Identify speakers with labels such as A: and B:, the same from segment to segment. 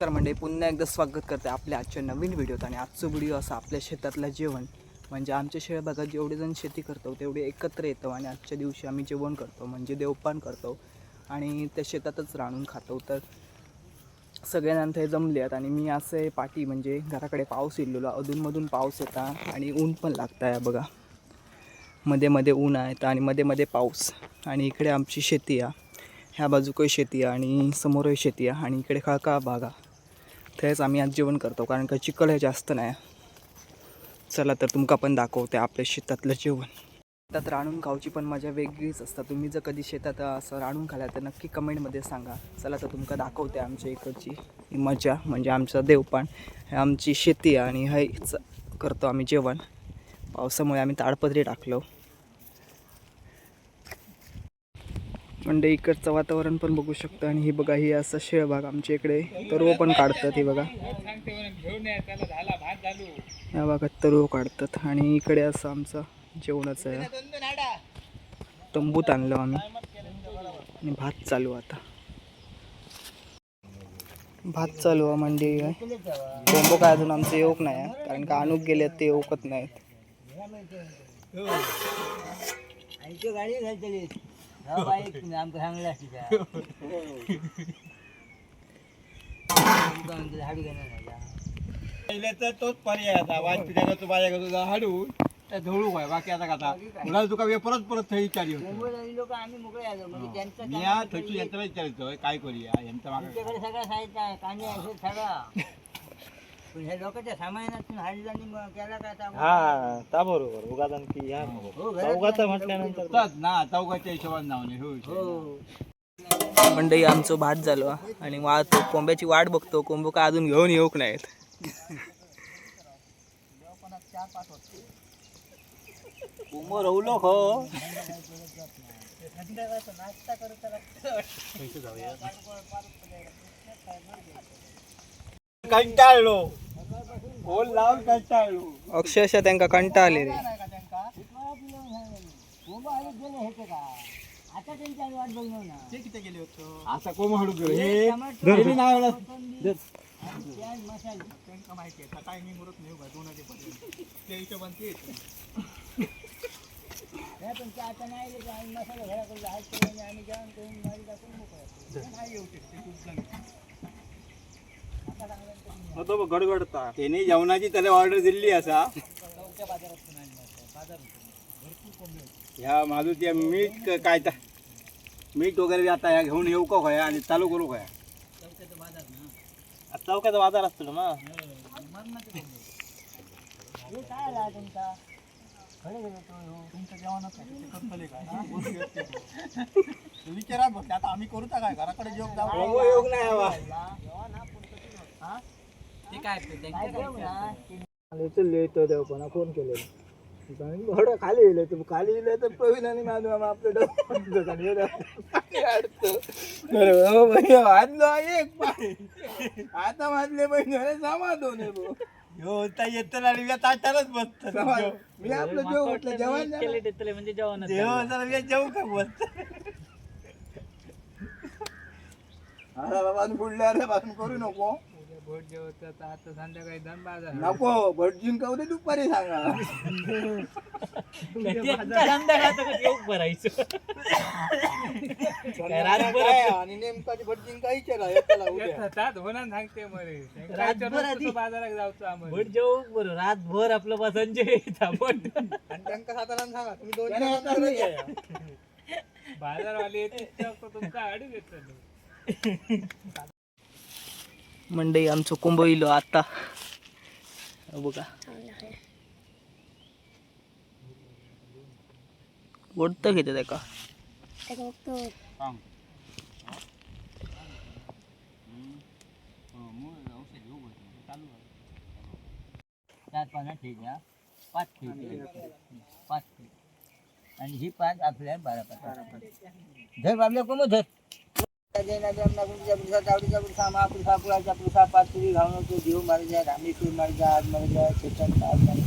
A: तर म्हणजे पुन्हा एकदा स्वागत करते आपल्या आजच्या नवीन व्हिडिओत. आणि आजचा व्हिडिओ असा आपल्या शेतातलं जेवण. म्हणजे आमच्या शेळ भागात जेवढे जण शेती करतो तेवढे एकत्र येतो आणि आजच्या दिवशी आम्ही जेवण करतो. म्हणजे देवपान करतो आणि त्या शेतातच राहून खातो. तर सगळ्यांना ते जमले आहेत आणि मी असं पाठी म्हणजे घराकडे पाऊस इल्लेलो अधूनमधून पाऊस येता आणि ऊन पण लागतं आहे बघा. मध्ये मध्ये ऊन आहे आणि मध्ये मध्ये पाऊस. आणि इकडे आमची शेती आहे. ह्या बाजूकही शेती आहे आणि समोरही शेती आहे. आणि इकडे खळका बागा तेच आम्ही आज जेवण करतो कारण का चिकल हे जास्त नाही. चला तर तुमका पण दाखवते आपल्या शेतातलं जेवण. शेतात राणून खाऊची पण मजा वेगळीच असतात तुम्ही जर कधी शेतात असं राणून खाल्या तर नक्की कमेंटमध्ये सांगा. चला तर तुमका दाखवते आमच्या इकडची ही मजा म्हणजे आमचं देवपान. हे आमची शेती आहे आणि हेच करतो आम्ही जेवण. पावसामुळे आम्ही ताडपत्री टाकलो. म्हणजे इकडचं वातावरण पण बघू शकतं. आणि ही बघा ही असं शेळभाग आमच्या इकडे तरुव पण काढतात हे बघा. या भागात तरुव काढतात. आणि इकडे असं आमचं जेवणाचं आहे. तंबूत आणलं आम्ही. आणि भात चालू आता. भात चालू आहे म्हणजे कोंबो काय अजून आमचं येऊक नाही आहे. कारण का अनुक गेले ते येऊकत नाहीत.
B: हा आमकां सांगला हाडू घेणार
C: पहिले तर तोच पर्याय आता वाज तुझ्या तू माझ्या तुझा हाडू. त्या धवळू काय बाकी आता खाता मुला तुका वे परत परत थंय विचारी होतो.
B: लोक आम्ही मोकळे आलो म्हणजे त्यांचं
C: मी या थंयची यंत्रा विचारतोय काय करूया मागे
B: तुमच्याकडे सगळं साहित्य आहे कांदे असेल सगळं. ह्या लोकांच्या सामानातून हाडलं आणि मग केला काय आता?
D: हा ता बरोबर. उगाच आणखी
B: हो, घरात
D: चौघाचं म्हटल्यानंतर
C: ना हिशोबाने हो
B: हो.
A: मंडई आमचं भात झालो हा. आणि वाहतो कोंब्याची वाट बघतो. कोंबो काय अजून घेऊन येऊक नाहीत.
D: उमो रवलो खो.
C: कंटाळलो. कंटाळलो
A: अक्षरशः त्यांका कंटाळ आले रे
B: हे आता त्यांची आम्ही वाट बघणार ना.
C: ते किती गेले होतो? आता कोम हाडू गेलो? हे गेली नाही एवढा
B: प्याज मसाले.
C: त्यांना माहिती आहे टायमिंग उरत नाही उगा दोन वाजेपर्यंत त्या हिशोबाने ते येतं.
B: हे पण ते आता नाही मसाला घरा करून हात करून आम्ही जेवण करून मारी टाकून मोकळं
C: ते नाही येऊ शकते खूप जण.
D: तो गडगडता.
C: त्यांनी जेवणाची त्याला ऑर्डर दिली असा. ह्या माधुच्या मीठ काय मीठ वगैरे आता ह्या घेऊन येऊ का खया आणि चालू करू खया
D: चौकाचा बाजार असतो ना मग.
C: विचारा बघ आता आम्ही करू काय? घराकडे जेवण जाऊ योग नाही हवा.
B: काय
D: देव पण फोन केले खाली येले तू खाली येले तर प्रवीण आणि माझं मामा आपलं डोकं
C: एक पाय आता माझले बहिणी सामा दोन हो येत ताटारच बसत मी आपलं जेव म्हटलं जेवण.
D: म्हणजे जेवण
C: जेवण जेवू का बसत अरे बाबा बुडल्या रे बाजून करू नको. नको भटजीन का उद्या दुपारी सांगा काय आणि नेमकाची भटजीन काही विचारा येताला उद्या.
D: भट जेऊ बरं रातभर आपलं बा संजय थांबट
C: आणि त्यांना साधारण सांगा तुम्ही दोन चार वाजता घरी या.
A: मंडई आमचं कोंब आता. बघा. ओढतं घेते
C: त्याका
B: चार पाच पाच पाच आणि ही पाच आपल्या बारा पाच. धर बाबल्या कोण धर? महापुरुषा पुरुषा पाच तुरी घालून तो देव मारे रामेश्वर मारे आज मारे जाय चेतन आज मारे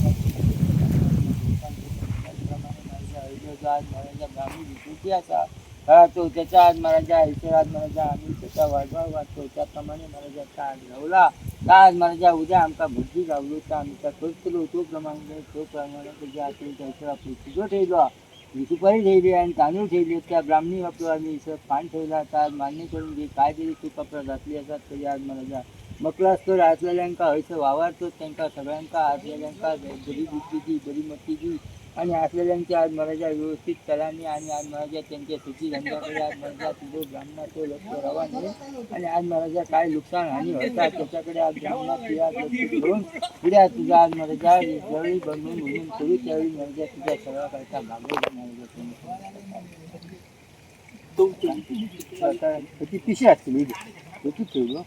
B: आज मारे ब्राह्मी विकृती असा तो त्याच्या आज महाराजा आयुष्य आज महाराजा आम्ही त्याचा वैभव वाचतो त्याप्रमाणे महाराजाचा आज लावला का आज महाराजा उद्या आमचा बुद्धी गावलो तर आम्ही त्या करतलो तो प्रमाणे तो प्रमाणे त्याच्या आतील त्याच्या पुस्तकं ठेवलो सुपारी ठेवली आणि तांदूळ ठेवले त्या ब्राह्मणी वापरू आम्ही इथं पान ठेवला. आता मान्य करून घे. काय तरी तू कपडा घातली असतात तरी आज महाराजा मकला तर असलेल्यांका हयसं वावरतो त्यांका सगळ्यांका असलेल्यांका बरी बुद्धीची बरी मतीची आणि असलेल्यांची आज महाराजा व्यवस्थित कलानी आणि आज महाराजा त्यांच्या सुखी धंद्याकडे आज महाराजा तुझं ब्राह्मणाचं लक्ष रवाने आणि आज महाराजा काय नुकसान हानी होतात त्याच्याकडे आज ब्राह्मणात तुझ्या लक्ष घेऊन पुढे तुझा आज महाराजा जवळी बनवून म्हणून करू त्यावेळी महाराजा तुझ्या सर्वाकरता भागवत मराठा महाराजा तुम्ही पिशी असतील किती ठेवलं हो?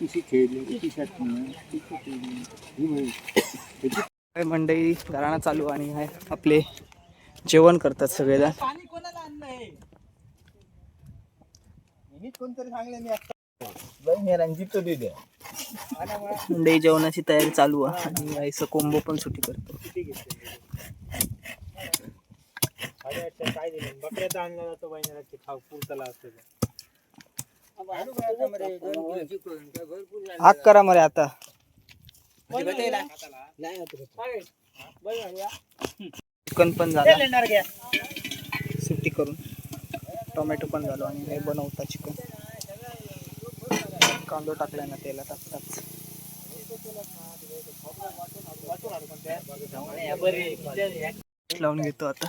B: पिशी ठेवली पिशी असतील पिशी ठेवली? ही
A: काय मंडळी घराणा चालू आणि आहे आपले जेवण करतात सगळेजण.
E: पाणी कोणाला आणलंय? मीच कोणतरी सांगले मी आता बहीण रणजित तो दे द्या
A: मंडळी जेवणाची तयारी चालू आहे आणि आईचं कोंबो पण सुटी करतो.
E: काय दिलं? बकऱ्याचा आणला जातो बहिणीला खाऊ पुरताला असतो
A: आग करा मरे आता. चिकन पण झालं. सुट्टी करून. टोमॅटो पण झालो आणि हे बनवता चिकन. कांदो टाकलाय ना तेला टाकताच लावून घेतो आता.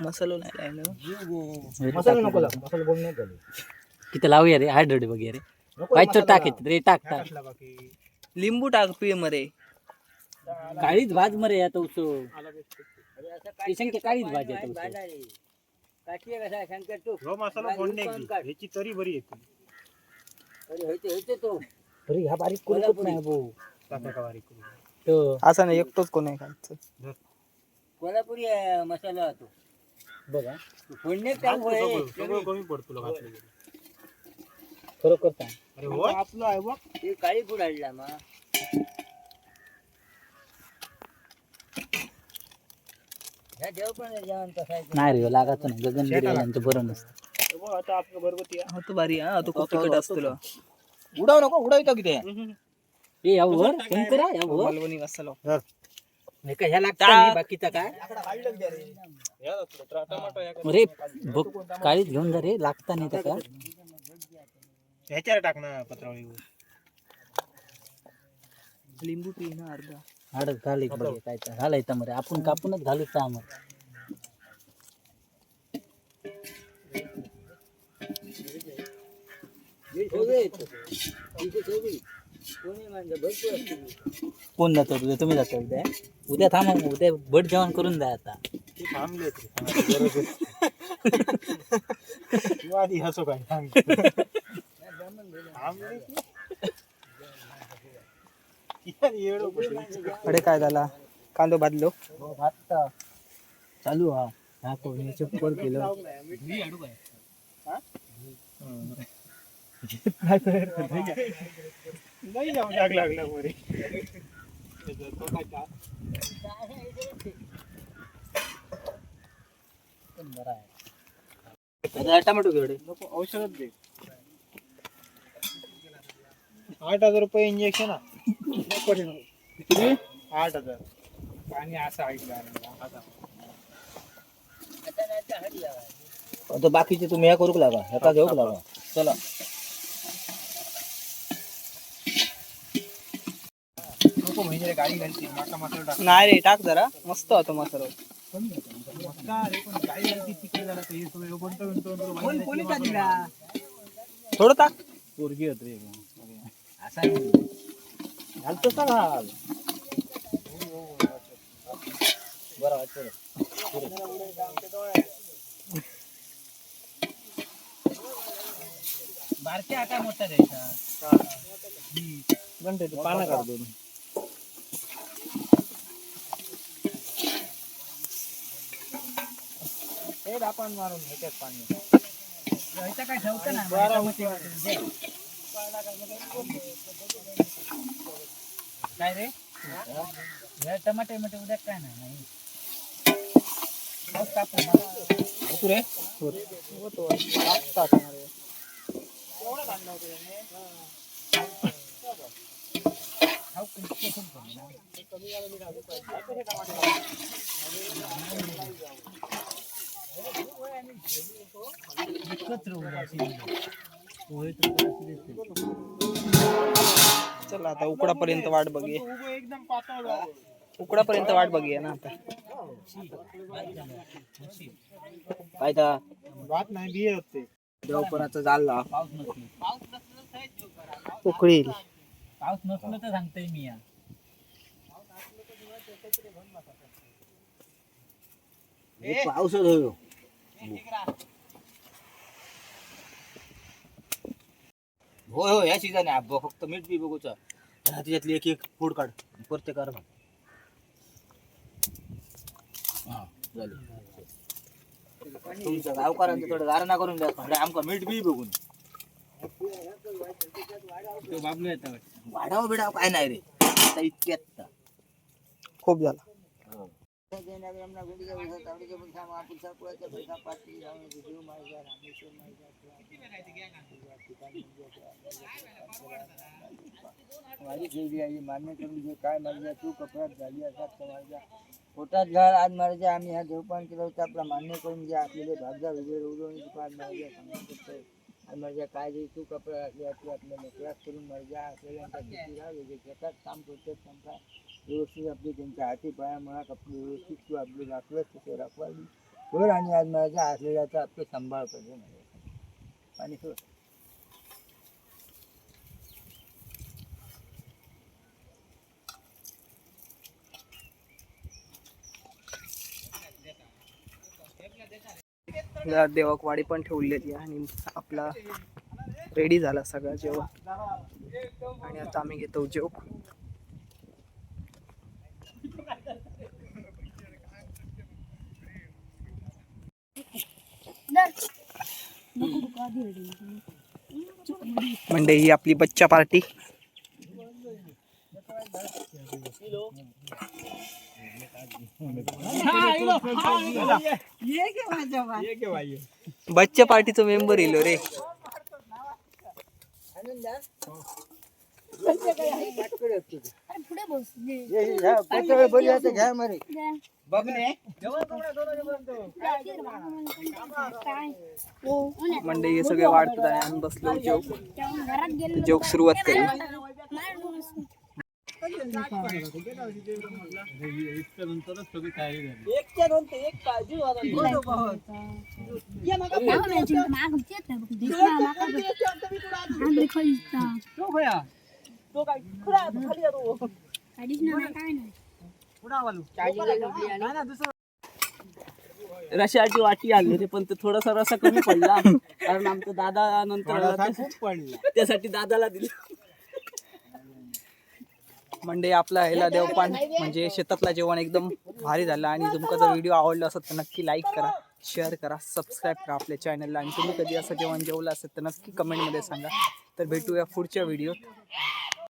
A: मसालो नाही
D: मसाला नको लाग मसाला बोल नाही झाले
F: किती लावूया रे हार्ड बघूया रे पाहिजे टाकायचं रे टाक टाक.
A: लिंबू टाक पिय मरे.
F: काळीच भाज मरे आता उसो. काळीच भाज आता
E: हो मसाला फोडणे ह्याची तरी बरी येते
B: अरे होते होते तो.
D: अरे ह्या बारीक करूच नाही भाऊ?
E: टाका का बारीक करून.
F: तो.
A: असा नाही एकटोच कोण आहे खायचं
B: कोल्हापुरी मसाला तो.
D: बघा.
B: फोडणे
E: सगळं कमी पडतो.
D: खरोखर सांग.
E: अरे हो आपलं आहे बघ.
B: काळी फूड आणला मा. ह्या देव पण जेवण कसायचं
F: नाही रे लागायचं नाही. गगन बिर्याणी बरं नसतं.
E: हे बघ आता आपलं घरगुती आहे.
A: हा तो भारी हा तो खूप तिखट असतो तुला.
D: उडाव नको उडावितो किती.
F: ए यावर शंकर हा, यावर.
A: मालवणी
F: हे काय ह्या लागतं बाकीचा काय?
E: या ना तुला. tra- टमाटो या का?
F: रे बघ काळीच घेऊन जा रे लागता नाही त्याचा.
E: ह्याच्यावर टाक ना पत्रावळीवर
A: लिंबू पी ना अर्धा.
F: हाड घाल बघ काय तर घालायचं मरे आपण कापूनच घालू मग
B: कोणी
F: जातो उद्या? तुम्ही जाता उद्या? उद्या थांबा मग, उद्या भट जेवण करून जा आता.
E: ते. थांबले गरज. तू आधी हसो काय? सांग
A: अडे काय झाला? कांदो भाजलो.
F: आता चालू हा. हा कोणी चप्पल केलं?
E: नाही जाऊ लाग लागला
F: आहे टमाटो घेवडे
E: नको औषधच दे. आठ हजार रुपये इंजेक्शन आठ हजार. पाणी असं ऐकलं आता
D: आता बाकीचे तुम्ही ह्या करूक लागा. ह्याका घेऊक लागा? चला.
E: म्हणजे
A: नाही रे टाक जरा. मस्त होतो मसाला
E: रे, ते? गुंतवून
A: थोडं टाक.
E: पोरगी होत
D: घालतो का घाल बरं वाटतं
F: बारक्या आकार मोठा द्यायचा
D: घंटे पानं काढ दोन
E: हे आपण मारून ह्याच्यात पाणी
F: काय ठेवतं ना काय रे हे टमाटे मटे उद्या काय नाही नाही मग कापू मला. खाऊ पण कसं पण ना. एकच राहू द्या
A: चला आता उकडापर्यंत वाट बघूया. उकडापर्यंत वाट बघूया ना आता.
D: काय तर
C: वाट नाही बिये होते
D: देवपणाचं झाला.
F: पाऊस पाऊस नसलं तर सांगतोय मी या
D: पावसात होयो होय हो ह्या सीझन आहे. आब्बा फक्त मीठ बी बघूचा. त्याच्यातली एक एक फोड काढ. प्रत्येक कार हा झाली. तुमच्या गावकऱ्यांचं थोडं गारणा करून द्या. थोडं आमका मीठ बी बघून. वाढाव बिडाव काय नाही रे. आता इतक्यात.
A: खूप झाला.
B: माझी खेळी आहे मान्य करून घे काय माझ्या तू कपड्यात झाली असतात तर माझ्या पोटात घाल आज माझ्या आम्ही हा देवपान केलं होतं आपला मान्य करून घ्या आपल्याला भागजा वगैरे उडवून आज माझ्या सांगतो आज माझ्या काय तू कपडा घातली आपल्या नकळात करून माझ्या आपल्याला शेतात काम करतात त्यांचा व्यवस्थित आपली त्यांच्या हाती पाया म्हणा कपडे व्यवस्थित तू आपले राखलं तिथे राखवावी. कर आणि आज माझ्या आसल्याचा आपलं सांभाळ करते माझ्या आणि हो. सोड
A: देवाकवाडी देवाक वाडी पण ठेवलेली आहे आणि आपला रेडी झाला सगळा जेवण. आणि आता आम्ही घेतो जेव म्हणजे ही आपली बच्चा पार्टी. बच्चा पार्टीचा मेंबर येलो रे.
B: बरी आता घ्या मरे.
A: म्हणजे हे सगळे वाढतात आणि आम्ही बसलो जेव
G: घरात गेलो
A: जेव सुरुवात करू
F: नंतरच सगळी तयारी झाली
A: रशाची वाटी आली होती पण ते थोडासा रसा कमी पडला. कारण आमचा दादा नंतर
C: खूप पडला.
A: त्यासाठी दादाला दिलं. म्हणजे आपला ह्याला देवपान म्हणजे शेतातला जेवण एकदम भारी झालं आणि तुमका जर व्हिडिओ आवडला असेल तर नक्की लाईक करा शेअर करा सबस्क्राईब करा आपल्या चॅनलला आणि तुम्ही कधी असं जेवण जेवलं असेल तर नक्की कमेंटमध्ये सांगा. तर भेटूया पुढच्या व्हिडिओत